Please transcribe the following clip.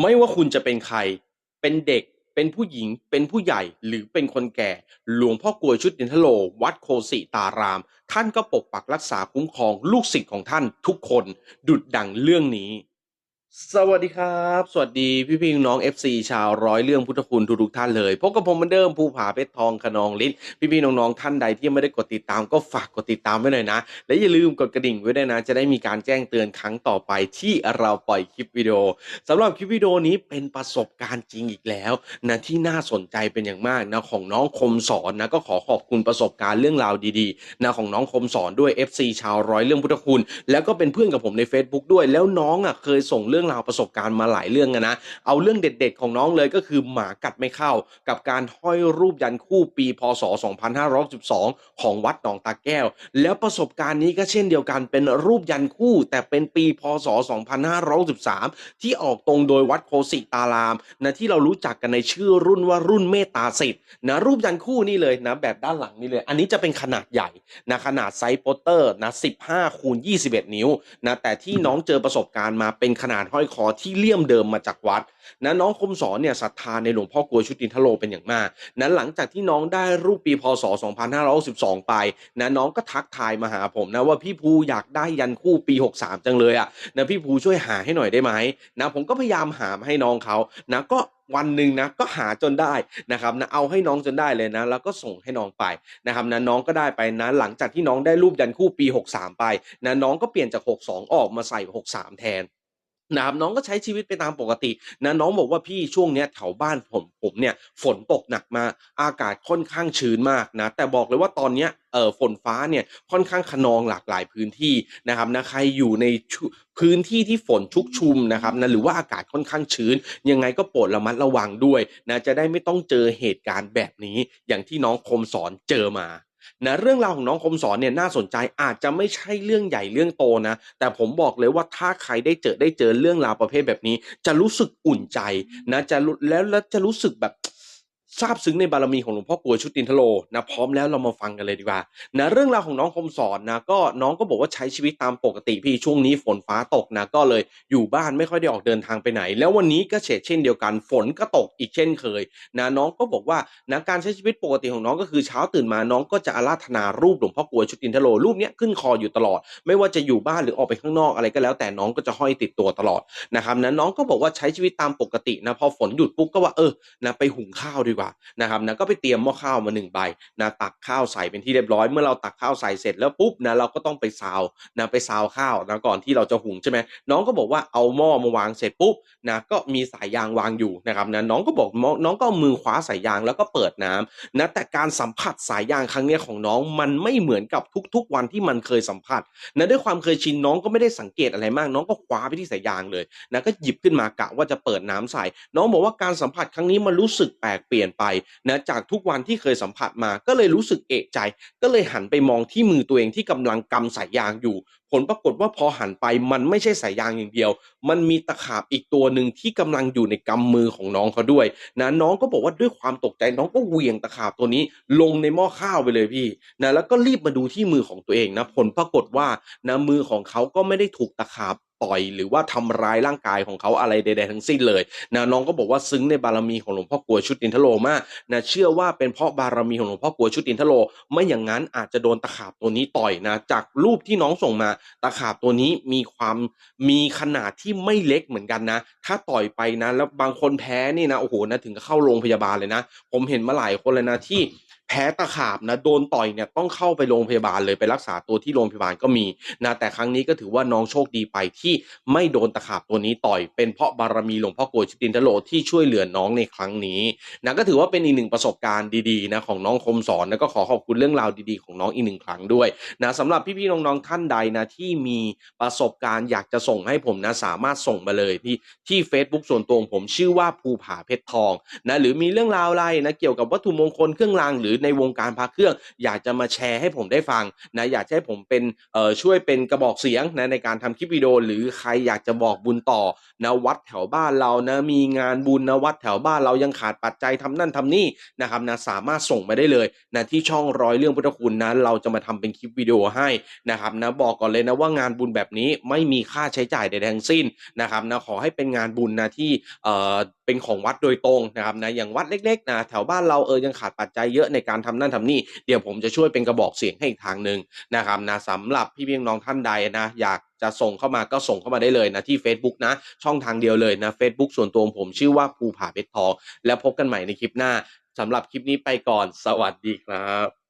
ไม่ว่าคุณจะเป็นใคร เป็นเด็ก เป็นผู้หญิง เป็นผู้ใหญ่ หรือเป็นคนแก่ หลวงพ่อกลวยชุดดินทโล วัดโคสิตาราม ท่านก็ปกปักรักษาคุ้มครองลูกศิษย์ของท่านทุกคน ดุดดังเรื่องนี้ สวัสดีครับ สวัสดีพี่พี่น้อง FC ชาวร้อยเรื่องพุทธคุณทุกท่านเลยพบกับผมเหมือนเดิมภูผาเพชรทองขนองลิ้นพี่พี่น้องๆท่านใดที่ยังไม่ได้กดติดตามก็ฝากกดติดตามไว้หน่อยนะ และอย่าลืมกดกระดิ่งไว้ด้วยนะ จะได้มีการแจ้งเตือนครั้งต่อไปที่เราปล่อยคลิปวิดีโอสำหรับคลิปวิดีโอนี้เป็นประสบการณ์จริงอีกแล้วนะที่น่าสนใจเป็นอย่างมากนะของน้องคมสอนนะก็ขอขอบคุณประสบการณ์เรื่องราวดีๆนะของน้องคมสอนด้วย FC ชาวร้อยเรื่องพุทธคุณแล้วก็เป็นเพื่อนกับผมใน Facebook ด้วย แล้วน้องอะเคยส่งเรื่องราวประสบการณ์มาหลายเรื่องนะ เอาเรื่องเด็ด ๆ ของน้องเลยก็คือหมากัดไม่เข้า กับการห้อยรูปยันคู่ปีพศ 2512 ของวัดหนองตาแก้ว แล้วประสบการณ์นี้ก็เช่นเดียวกันเป็นรูปยันคู่ แต่เป็นปีพศ 2513 ที่ออกตรงโดยวัดโคสิตารามนะที่เรารู้จักกันในชื่อรุ่นว่ารุ่นเมตตาสิทธิ์นะรูปยันคู่นี่เลยนะแบบด้านหลังนี่เลย อันนี้จะเป็นขนาดใหญ่นะขนาดไซส์โปสเตอร์นะ15คูณ21 นิ้วนะแต่ที่น้องเจอประสบการณ์มาเป็นขนาดห้อยคอที่เลี่ยมเดิมมาจากวัดนะน้องคมสอนเนี่ยศรัทธาในหลวงพ่อกลวยชุตินทโลเป็นอย่างมากนะหลังจากที่น้องได้รูปปีพศ 2562ไปนะน้องก็ทักทายมาหาผมนะว่าพี่ภูอยากได้ยันคู่ปี 63 จังเลยอะ่ะนะพี่ภูช่วยหาให้หน่อยได้ไหมนะผมก็พยายามหามาให้น้องเขานะก็วันหนึ่งนะก็หาจนได้นะครับนะเอาให้น้องจนได้เลยนะ แล้วก็ส่งให้น้องไปนะครับนะน้องก็ได้ไปนะหลังจากที่น้องได้รูปยันคู่ปี 63 ไปนะน้องก็เปลี่ยนจาก 62 ออกมาใส่ 63 แทน นะครับน้องก็ใช้ชีวิตไปตามปกตินะน้องบอกว่าพี่ช่วงเนี้ยแถวบ้านผมผมเนี่ยฝนตกหนักมาอากาศค่อนข้างชื้นมากนะแต่บอกเลยว่าตอนเนี้ยเอ่อฝนฟ้าเนี่ยค่อนข้างขนองหลากหลายพื้นที่นะครับนะใครอยู่ในพื้นที่ที่ฝนชุกชุมนะครับนะหรือว่าอากาศค่อนข้างชื้น ยังไงก็โปรดระมัดระวังด้วยนะจะได้ไม่ต้องเจอเหตุการณ์แบบนี้อย่างที่น้องคมสอนเจอมา นะเรื่องราวของน้องคมสอนเนี่ยน่าสนใจอาจจะไม่ใช่เรื่องใหญ่เรื่องโตนะ แต่ผมบอกเลยว่าถ้าใครได้เจอได้เจอเรื่องราวประเภทแบบนี้ จะรู้สึกอุ่นใจนะจะแล้วแล้วจะรู้สึกแบบ ซาบซึ้งในบารมีของหลวงพ่อกลวยชุตินทโลนะพร้อมแล้วเรามาฟังกันเลยดีกว่านะเรื่องราวของน้องคมสอนนะก็น้องก็บอกว่าใช้ชีวิตตามปกติพี่ช่วงนี้ฝนฟ้าตกนะก็เลยอยู่บ้านไม่ค่อยได้ออกเดินทางไปไหน แล้ววันนี้ก็เฉดเช่นเดียวกัน ฝนก็ตกอีกเช่นเคยนะน้องก็บอกว่านะการใช้ชีวิตปกติของน้องก็คือเช้าตื่นมาน้องก็จะอาราธนารูปหลวงพ่อกลวยชุตินทโลรูปเนี้ยขึ้นคออยู่ตลอด ไม่ว่าจะอยู่บ้านหรือออกไปข้างนอกอะไรก็แล้ว แต่น้องก็จะห้อยติดตัวตลอดนะครับนะน้องก็บอกว่าใช้ชีวิตตามปกตินะพอฝนหยุดปุ๊บก็ว่าเออนะไปหุงข้าวดีกว่านะครับนะก็ไปเตรียมหม้อข้าวมาหนึ่งใบนะตักข้าวใส่เป็นที่เรียบร้อย เมื่อเราตักข้าวใส่เสร็จแล้วปุ๊บนะเราก็ต้องไปซาวนะไปซาวข้าวนะก่อนที่เราจะหุงใช่ไหมน้องก็บอกว่าเอาหม้อมาวางเสร็จปุ๊บนะก็มีสายยางวางอยู่นะครับนะน้องก็บอกน้องก็เอามือคว้าสายยางแล้วก็เปิดน้ำนะแต่การสัมผัสสายยางครั้งนี้ของน้องมันไม่เหมือนกับทุกๆวันที่มันเคยสัมผัสนะด้วยความเคยชินน้องก็ไม่ได้สังเกตอะไรมาก น้องก็คว้าไปที่สายยางเลยนะก็หยิบขึ้นมากะว่าจะเปิดน้ำใส่ น้องบอกว่าการสัมผัสครั้งนี้มันรู้สึกแปลกเปลี่ยนไปนะจากทุกวันที่เคยสัมผัสมาก็เลยรู้สึกเอะใจ ก็เลยหันไปมองที่มือตัวเองที่กำลังกำสายยางอยู่ ผลปรากฏว่าพอหันไปมันไม่ใช่สายยางอย่างเดียว มันมีตะขาบอีกตัวหนึ่งที่กำลังอยู่ในกำมือของน้องเขาด้วยนะน้องก็บอกว่าด้วยความตกใจน้องก็เหวี่ยงตะขาบตัวนี้ ลงในหม้อข้าวไปเลยพี่นะแล้วก็รีบมาดูที่มือของตัวเองนะผลปรากฏว่านะมือของเขาก็ไม่ได้ถูกตะขาบ ต่อยหรือว่าทำร้ายร่างกายของเขาอะไรใดๆทั้งสิ้นเลยนะน้องก็บอกว่าซึ้งในบารมีของหลวงพ่อกลวชุตินทโลมากนะเชื่อว่าเป็นเพราะบารมีของหลวงพ่อกลวชุตินทโล ไม่อย่างนั้นอาจจะโดนตะขาบตัวนี้ต่อยนะจากรูปที่น้องส่งมา ตะขาบตัวนี้มีความมีขนาดที่ไม่เล็กเหมือนกันนะ ถ้าต่อยไปนะ แล้วบางคนแพ้นี่นะโอ้โหนะถึงเข้าโรงพยาบาลเลยนะ ผมเห็นมาหลายคนเลยนะที่แพ้ตะขาบนะโดนต่อยเนี่ยต้องเข้าไปโรงพยาบาลเลยไปรักษาตัวที่โรงพยาบาลก็มีนะแต่ครั้งนี้ก็ถือว่าน้องโชคดีไปที่ไม่โดนตะขาบตัวนี้ต่อยเป็นเพราะบารมีหลวงพ่อโกยชิตินทโลที่ช่วยเหลือน้องในครั้งนี้นะก็ถือว่าเป็นอีกหนึ่งประสบการณ์ดีๆนะของน้องคมสอนแล้วก็ขอขอบคุณเรื่องราวดีๆของน้องอีกหนึ่งครั้งด้วยนะสำหรับพี่ๆน้องๆท่านใดนะที่มีประสบการณ์อยากจะส่งให้ผมนะสามารถส่งมาเลยที่ที่ Facebook ส่วนตัวของผมชื่อว่าภูผาเพชรทองนะหรือมีเรื่องราวอะไรนะเกี่ยวกับวัตถุมงคลเครื่องรางหรือรือในวงการพระเครื่อง อยากจะมาแชร์ให้ผมได้ฟังนะอยากให้ผมเป็นเอ่อช่วยเป็นกระบอกเสียงนะในการทำคลิปวิดีโอหรือใครอยากจะบอกบุญต่อนะวัดแถวบ้านเรานะมีงานบุญนะวัดแถวบ้านเรายังขาดปัจจัยทำนั่นทำนี่นะครับนะสามารถส่งมาได้เลยนะที่ช่องร้อยเรื่องพุทธคุณนะเราจะมาทำเป็นคลิปวิดีโอให้นะครับนะบอกก่อนเลยนะว่างานบุญแบบนี้ไม่มีค่าใช้จ่ายใดๆทั้งสิ้นนะครับนะขอให้เป็นงานบุญนะที่เอ่อ เป็นของวัดโดยตรงนะครับนะอย่างวัดเล็กๆนะแถวบ้านเราเออยังขาดปัจจัยเยอะในการทำนั่นทำนี่เดี๋ยวผมจะช่วยเป็นกระบอกเสียงให้อีกทางหนึ่งนะครับนะสำหรับพี่เพียงน้องท่านใดนะอยากจะส่งเข้ามาก็ส่งเข้ามาได้เลยนะที่ Facebook นะ ช่องทางเดียวเลยนะ Facebook ส่วนตัวผมชื่อว่าภูผาเพชรทองแล้วพบกันใหม่ในคลิปหน้าสำหรับคลิปนี้ไปก่อน สวัสดีครับ